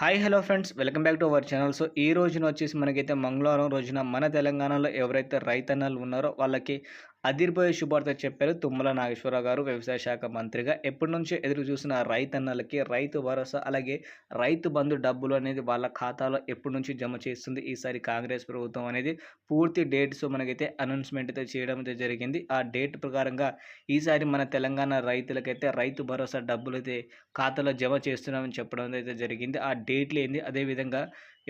Hi hello friends. Welcome back to our channel. So ఈ రోజున వచ్చేసి మనకైతే మంగళవారం రోజున మన తెలంగాణలో ఎవరైతే రైతన్నలు ఉన్నారో వాళ్ళకి అదిరిపోయే శుభార్త చెప్పారు తుమ్మల నాగేశ్వరరావు గారు. వ్యవసాయ శాఖ మంత్రిగా ఎప్పటి నుంచో ఎదురు చూసిన రైతన్నలకి రైతు భరోసా అలాగే రైతు బంధు డబ్బులు అనేది వాళ్ళ ఖాతాలో ఎప్పటి నుంచి జమ చేస్తుంది? ఈసారి కాంగ్రెస్ ప్రభుత్వం అనేది పూర్తి డేట్స్ మనకైతే అనౌన్స్మెంట్ అయితే చేయడం అయితే జరిగింది. ఆ డేట్ ప్రకారంగా ఈసారి మన తెలంగాణ రైతులకైతే రైతు భరోసా డబ్బులు అయితే ఖాతాలో జమ చేస్తున్నామని చెప్పడం అయితే జరిగింది. ఆ డేట్లు ఏంది అదేవిధంగా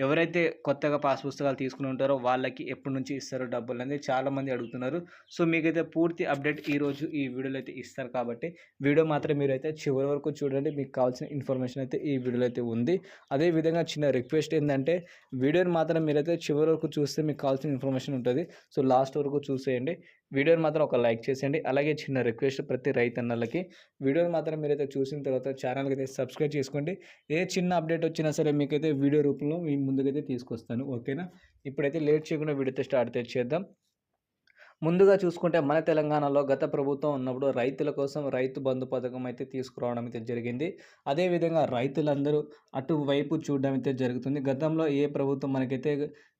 ఎవరైతే కొత్తగా పాస్ పుస్తకాలు తీసుకుని ఉంటారో వాళ్ళకి ఎప్పటి నుంచి ఇస్తారో డబ్బులు అనేది చాలామంది అడుగుతున్నారు. సో మీకైతే పూర్తి అప్డేట్ ఈరోజు ఈ వీడియోలో అయితే ఇస్తారు కాబట్టి వీడియో మాత్రం మీరైతే చివరి వరకు చూడండి. మీకు కావాల్సిన ఇన్ఫర్మేషన్ అయితే ఈ వీడియోలో అయితే ఉంది. అదేవిధంగా చిన్న రిక్వెస్ట్ ఏంటంటే వీడియోని మాత్రం మీరైతే చివరి వరకు చూస్తే మీకు కావాల్సిన ఇన్ఫర్మేషన్ ఉంటుంది. సో లాస్ట్ వరకు చూసేయండి. వీడియోని మాత్రం ఒక లైక్ చేసేయండి. అలాగే చిన్న రిక్వెస్ట్ ప్రతి రైతన్నలకి వీడియోని మాత్రం మీరైతే చూసిన తర్వాత ఛానల్కి అయితే సబ్స్క్రైబ్ చేసుకోండి. ఏ చిన్న అప్డేట్ వచ్చినా సరే మీకైతే వీడియో రూపంలో మీ ముందుకైతే తీసుకొస్తాను. ఓకేనా? ఇప్పుడైతే లేట్ చేయకుండా వీడియోతో స్టార్ట్ చేద్దాం. ముందుగా చూసుకుంటే మన తెలంగాణలో గత ప్రభుత్వం ఉన్నప్పుడు రైతుల కోసం రైతు బంధు పథకం అయితే తీసుకురావడం అయితే జరిగింది. అదేవిధంగా రైతులందరూ అటువైపు చూడడం అయితే జరుగుతుంది. గతంలో ఏ ప్రభుత్వం మనకైతే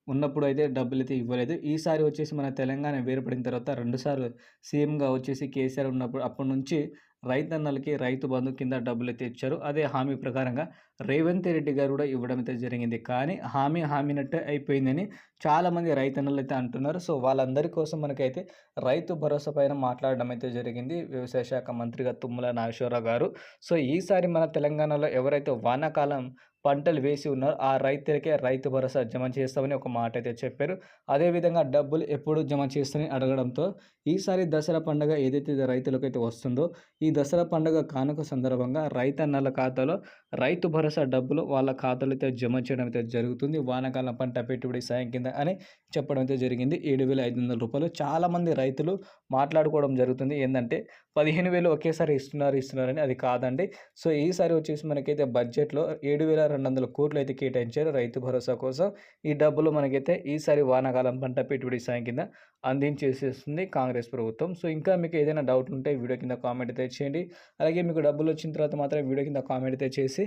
ఉన్నప్పుడు అయితే డబ్బులు అయితే ఇవ్వలేదు. ఈసారి వచ్చేసి మన తెలంగాణ వేరుపడిన తర్వాత రెండుసార్లు సీఎంగా వచ్చేసి కేసీఆర్ ఉన్నప్పుడు అప్పటి నుంచి రైతన్నలకి రైతు బంధు కింద డబ్బులు అయితే ఇచ్చారు అదే హామీ ప్రకారంగా రేవంత్ రెడ్డి గారు కూడా ఇవ్వడం అయితే జరిగింది. కానీ హామీ హామీనట్టే అయిపోయిందని చాలామంది రైతన్నలు అయితే అంటున్నారు. సో వాళ్ళందరి కోసం మనకైతే రైతు భరోసా పైన మాట్లాడడం అయితే జరిగింది. వ్యవసాయ శాఖ మంత్రిగా తుమ్మల నాగేశ్వరరావు గారు. సో ఈసారి మన తెలంగాణలో ఎవరైతే వానాకాలం పంటలు వేసి ఉన్నారు. ఆ రైతులకే రైతు భరోసా జమ చేస్తామని ఒక మాట అయితే చెప్పారు అదేవిధంగా డబ్బులు ఎప్పుడు జమ చేస్తామని అడగడంతో ఈసారి దసరా పండుగ ఏదైతే రైతులకైతే వస్తుందో ఈ దసరా పండుగ కానుక సందర్భంగా రైతన్నల ఖాతాలో రైతు భరోసా డబ్బులు వాళ్ళ ఖాతాలో అయితే జమ చేయడం అయితే జరుగుతుంది. వానాకాలం పంట పెట్టుబడి సాయం కింద అని చెప్పడం అయితే జరిగింది. ఏడు వేల ఐదు వందల రూపాయలు చాలామంది రైతులు మాట్లాడుకోవడం జరుగుతుంది. ఏంటంటే పదిహేను వేలు ఒకేసారి ఇస్తున్నారు ఇస్తున్నారని అది కాదండి. సో ఈసారి వచ్చేసి మనకైతే బడ్జెట్లో ఏడు వేల రెండు వందల కోట్లు అయితే కేటాయించారు రైతు భరోసా కోసం. ఈ డబ్బులు మనకైతే ఈసారి వానాకాలం పంట పెట్టుబడి సాయం కింద అందించేసేస్తుంది కాంగ్రెస్ ప్రభుత్వం. సో ఇంకా మీకు ఏదైనా డౌట్ ఉంటే వీడియో కింద కామెంట్ అయితే చేయండి. అలాగే మీకు డబ్బులు వచ్చిన తర్వాత మాత్రం వీడియో కింద కామెంట్ అయితే చేసి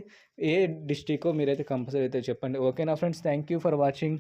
ఏ డిస్టికో మీరైతే కంపల్సరీ అయితే చెప్పండి. ఓకేనా friends? Thank you for watching.